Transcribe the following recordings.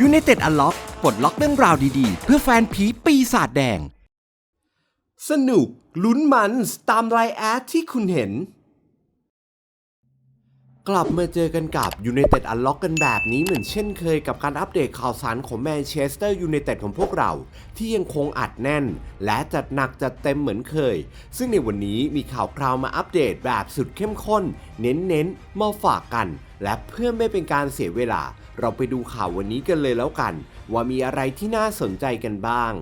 ยู i นเต็ดอันล็อกปลดล็อกเรื่องราวดีๆ เพื่อแฟนผีปีศาจแดง สนุก ลุ้นมันตามไลน์แอดที่คุณเห็น กลับมาเจอกันกับ United Unlock กันแบบนี้เหมือนเช่นเคยกับการอัปเดตข่าวสารของแมนเชสเตอร์ยูไนเต็ดของพวกเรา ที่ยังคงอัดแน่น และจัดหนักจัดเต็มเหมือนเคย ซึ่งในวันนี้มีข่าวคราวมาอัปเดตแบบสุดเข้มข้น เน้นๆมาฝากกัน และเพื่อไม่เป็นการเสียเวลา เราไปดูข่าววันนี้กันเลยแล้วกัน ว่ามีอะไรที่น่าสนใจกันบ้าง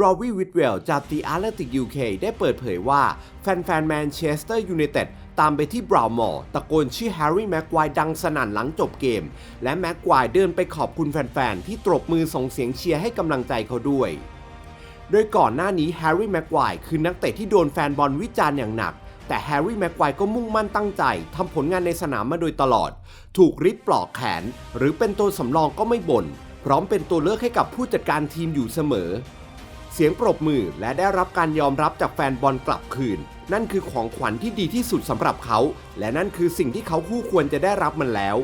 รอวีวิทเวลจาก The Athletic UK ได้เปิดเผยว่า แฟนๆแมนเชสเตอร์ยูไนเต็ดตามไปที่บราวมอร์ตะโกนชื่อแฮร์รี่แม็กควายดังสนั่นหลังจบเกม และแม็กควายเดินไปขอบคุณแฟนๆ ที่ตบมือส่งเสียงเชียร์ให้กำลังใจเขาด้วย โดยก่อนหน้านี้แฮร์รี่แม็กควายคือนักเตะที่โดนแฟนบอลวิจารณ์อย่างหนัก แต่แฮร์รี่แม็กควายก็มุ่งมั่นตั้งใจทำผลงานในสนามมาโดยตลอด ถูกริดปลอกแขน หรือเป็นตัวสำรองก็ไม่บ่น พร้อมเป็นตัวเลือกให้กับผู้จัดการทีมอยู่เสมอ เสียงปรบมือและได้รับการยอมรับจากแฟนบอลกลับคืน นั่นคือของขวัญที่ดีที่สุดสำหรับเขา และนั่นคือสิ่งที่เขาคู่ควรจะได้รับมันแล้ว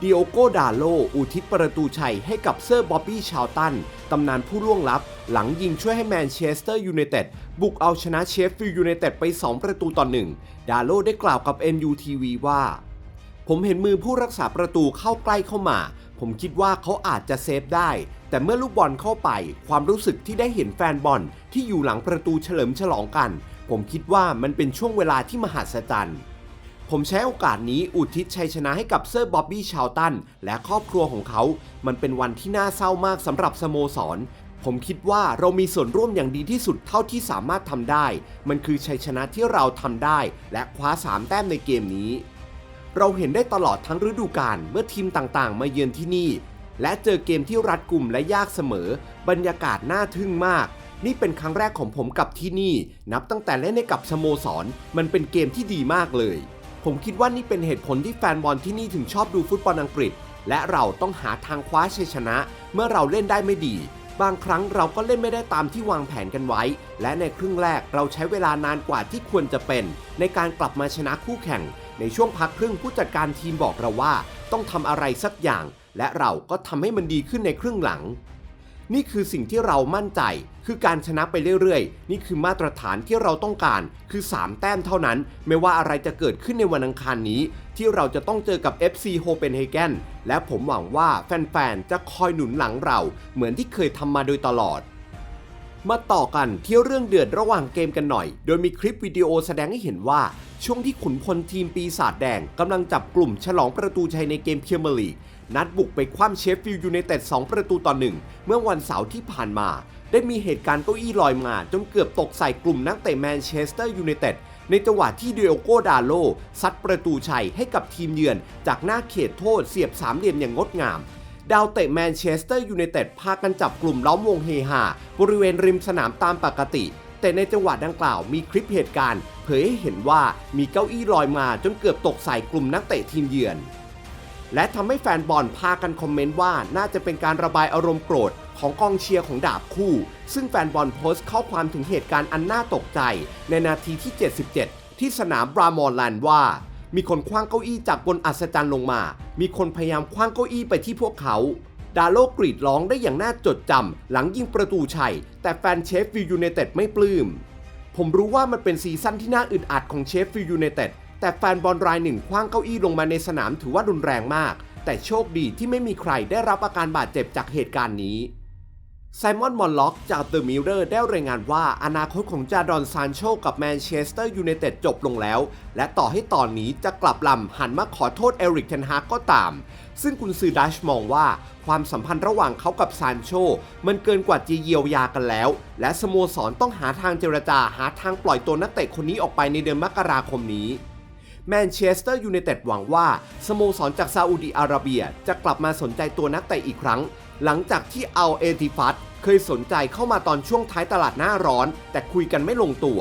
ดิโอโกดาโล อุทิศประตูชัยให้กับเซอร์บ๊อบบี้ชาวตัน ตำนานผู้ล่วงลับ หลังยิงช่วยให้แมนเชสเตอร์ยูไนเต็ดบุกเอาชนะเชฟฟิลด์ยูไนเต็ดไป 2 ประตูต่อหนึ่งดาโลได้กล่าวกับ NUTV ว่า ผมเห็นมือผู้รักษาประตูเข้าใกล้เข้ามา ผมคิดว่าเขาอาจจะเซฟได้ แต่เมื่อลูกบอลเข้าไป ความรู้สึกที่ได้เห็นแฟนบอลที่อยู่หลังประตูเฉลิมฉลองกัน ผมคิดว่ามันเป็นช่วงเวลาที่มหัศจรรย์ ผมใช้โอกาสนี้อุทิศชัยชนะให้กับเซอร์บ๊อบบี้ชาวตัน และครอบครัวของเขา มันเป็นวันที่น่าเศร้ามากสำหรับสโมสร ผมคิดว่าเรามีส่วนร่วมอย่างดีที่สุดเท่าที่สามารถทำได้ มันคือชัยชนะที่เราทำได้ และคว้า 3 แต้มในเกมนี้ เราเห็นได้ตลอดทั้งฤดูกาลเมื่อทีมต่างๆ มาเยือนที่นี่ และเจอเกมที่รัดกุมและยากเสมอ บรรยากาศน่าทึ่งมากนี่เป็นครั้งแรกของผมกับที่นี่ นับตั้งแต่เล่นให้กับสโมสร มันเป็นเกมที่ดีมากเลย ผมคิดว่านี่เป็นเหตุผลที่แฟนบอลที่นี่ถึงชอบดูฟุตบอลอังกฤษ และเราต้องหาทางคว้าชัยชนะ เมื่อเราเล่นได้ไม่ดี บางครั้งเราก็เล่นไม่ได้ตามที่วางแผนกันไว้ และในครึ่งแรกเราใช้เวลานานกว่าที่ควรจะเป็น ในการกลับมาชนะคู่แข่ง ในช่วงพักครึ่งผู้จัดการทีมบอกเราว่า ต้องทำอะไรสักอย่าง และเราก็ทำให้มันดีขึ้นในครึ่งหลัง นี่คือสิ่งที่เรามั่นใจ คือการชนะไปเรื่อยๆ นี่คือมาตรฐานที่เราต้องการ คือ 3 แต้มเท่านั้น ไม่ว่าอะไรจะเกิดขึ้นในวันอังคารนี้ ที่เราจะต้องเจอกับ FC โฮเปนเฮเกนและผมหวังว่าแฟนๆ จะคอยหนุนหลังเรา เหมือนที่เคยทำมาโดยตลอด มาต่อกันที่เรื่องเดือดระหว่างเกมกันหน่อย โดยมีคลิปวิดีโอแสดงให้เห็นว่าช่วงที่ขุนพลทีมปีศาจแดงกำลังจับกลุ่มฉลองประตูชัยในเกมเพียร์เมลีกนัดบุกไปคว่ำเชฟฟิลด์ยูไนเต็ด2ประตูต่อหนึ่งเมื่อวันเสาร์ที่ผ่านมา ได้มีเหตุการณ์เก้าอี้ลอยมา จนเกือบตกใส่กลุ่มนักเตะแมนเชสเตอร์ยูไนเต็ดในจังหวะที่เดโอโกดาโลซัดประตูชัยให้กับทีมเยือน จากหน้าเขตโทษเสียบสามเหลี่ยมอย่างงดงาม ดาวเตะแมนเชสเตอร์ยูไนเต็ดพากันจับกลุ่มล้อมวงเฮฮาบริเวณริมสนามตามปกติ แต่ในจังหวะดังกล่าวมีคลิปเหตุการณ์ เผยให้เห็นว่ามีเก้าอี้ลอยมาจนเกือบตกใส่กลุ่มนักเตะทีมเยือน และทำให้แฟนบอลพากันคอมเมนต์ว่าน่าจะเป็นการระบายอารมณ์โกรธของกองเชียร์ของดาบคู่ ซึ่งแฟนบอลโพสต์ข้อความถึงเหตุการณ์อันน่าตกใจ ในนาทีที่ 77 ที่สนามบรามอนแลนด์ว่า มีคนคว้างเก้าอี้จากบนอัศจรรย์ลงมา มีคนพยายามคว้างเก้าอี้ไปที่พวกเขา ดาโลกรีดร้องได้อย่างน่าจดจำหลังยิงประตูชัย แต่แฟนเชฟฟิลยูไนเต็ดไม่ปลื้ม ผมรู้ว่ามันเป็นซีซั่นที่น่าอึดอัดของเชฟฟิลยูไนเต็ด แต่แฟนบอลรายหนึ่งคว้างเก้าอี้ลงมาในสนามถือว่ารุนแรงมาก แต่โชคดีที่ไม่มีใครได้รับอาการบาดเจ็บจากเหตุการณ์นี้ ไซมอนมอนล็อกจากเดอะมิ r เ o อร์ได้รายงานว่าอนาคตของจาดอนซานโชกับแมนเชสเตอร์ยูไนเต็ดจบลงแล้ว และต่อให้ตอนนี้จะกลับลำหันมาขอโทษเอริกเทนฮากก็ตาม ซึ่งกุนซือดัชมองว่า ความสัมพันธ์ระหว่างเขากับซานโชมันเกินกว่าจะเยียวยากันแล้ว และสโมสรต้องหาทางเจรจาหาทางปล่อยตัวนักเตะคนนี้ออกไปในเดือนมกราคมนี้แมนเชสเตอร์ยูไนเต็ดหวังว่าสโมสรจากซาอุดีอาระเบียจะกลับมาสนใจตัวนักเตะอีกครั้ง หลังจากที่เอัลเอติฟัตเคยสนใจเข้ามาตอนช่วงท้ายตลาดหน้าร้อน แต่คุยกันไม่ลงตัว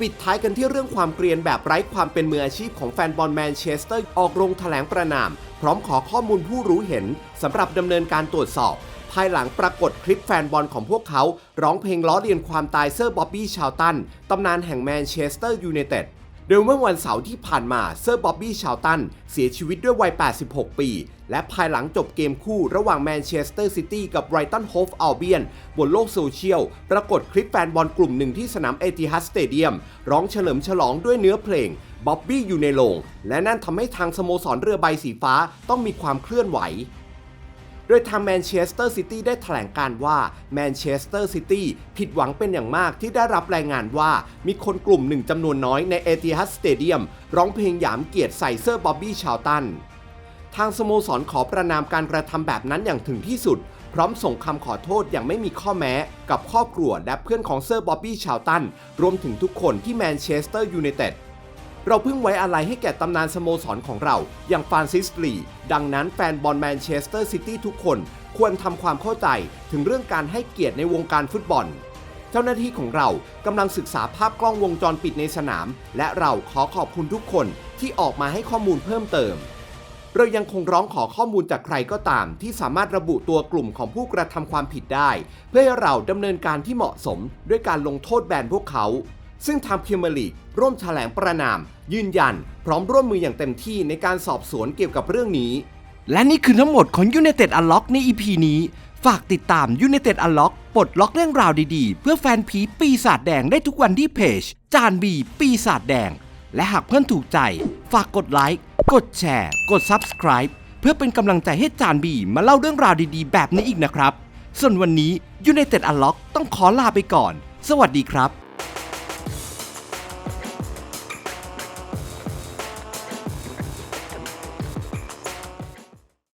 ปิดท้ายกันที่เรื่องความเกรียนแบบไร้ความเป็นมืออาชีพของแฟนบอลแมนเชสเตอร์ออกโรงแถลงประนาม พร้อมขอข้อมูลผู้รู้เห็นสำหรับดำเนินการตรวจสอบ ภายหลังปรากฏคลิปแฟนบอลของพวกเขา ร้องเพลงล้อเลียนความตายเซอร์บ๊อบบี้ชาวตันตำนานแห่งแมนเชสเตอร์ยูไนเต็ด โดยเมื่อวันเสาร์ที่ผ่านมาเซอร์บ๊อบบี้ชาวตันเสียชีวิตด้วยวัย 86 ปี และภายหลังจบเกมคู่ระหว่างแมนเชสเตอร์ซิตี้กับไรตันโฮฟอัลเบียนบนโลกโซเชียล ปรากฏคลิปแฟนบอลกลุ่มหนึ่งที่สนามเอติฮัดสเตเดียม ร้องเฉลิมฉลองด้วยเนื้อเพลงบ๊อบบี้อยู่ในโรงและนั่นทำให้ทางสโมสรเรือใบสีฟ้าต้องมีความเคลื่อนไหว โดยทางแมนเชสเตอร์ซิตี้ได้แถลงการว่าแมนเชสเตอร์ซิตี้ผิดหวังเป็นอย่างมากที่ได้รับรายงานว่ามีคนกลุ่มหนึ่งจำนวนน้อยในเอติฮัดสเตเดียมร้องเพลงหยามเกียรติใส่เสื้อบ๊อบบี้ชาวตัน ทางสโมสรขอประนามการกระทำแบบนั้นอย่างถึงที่สุด พร้อมส่งคำขอโทษอย่างไม่มีข้อแม้ กับครอบครัวและเพื่อนของเซอร์บ๊อบบี้ชาวตัน รวมถึงทุกคนที่แมนเชสเตอร์ยูไนเต็ด เราเพิ่งไว้อะไรให้แก่ตำนานสโมสรของเรา อย่างฟรานซิสลีดังนั้นแฟนบอลแมนเชสเตอร์ซิตี้ทุกคนควรทำความเข้าใจถึงเรื่องการให้เกียรติในวงการฟุตบอล เจ้าหน้าที่ของเรากำลังศึกษาภาพกล้องวงจรปิดในสนาม และเราขอขอบคุณทุกคนที่ออกมาให้ข้อมูลเพิ่มเติม เรายังคงร้องขอข้อมูลจากใครก็ตาม ที่สามารถระบุตัวกลุ่มของผู้กระทำความผิดได้ เพื่อให้เราดำเนินการที่เหมาะสม ด้วยการลงโทษแบนพวกเขา ซึ่งทางพรีเมียร์ลีกร่วมแถลงประนาม ยืนยัน พร้อมร่วมมืออย่างเต็มที่ในการสอบสวนเกี่ยวกับเรื่องนี้ และนี่คือทั้งหมดของ United Unlock ใน EP นี้ ฝากติดตาม United Unlock ปลดล็อกเรื่องราวดีๆ เพื่อแฟนผีปีศาจแดงได้ทุกวันที่เพจ จานบีปีศาจแดง และหากเพื่อนถูกใจ ฝากกดไลค์กดแชร์ กด Subscribe เพื่อเป็นกำลังใจให้จานบีมาเล่าเรื่องราวดีๆ แบบนี้อีกนะครับ ส่วนวันนี้ United Unlock ต้องขอลาไปก่อน สวัสดีครับ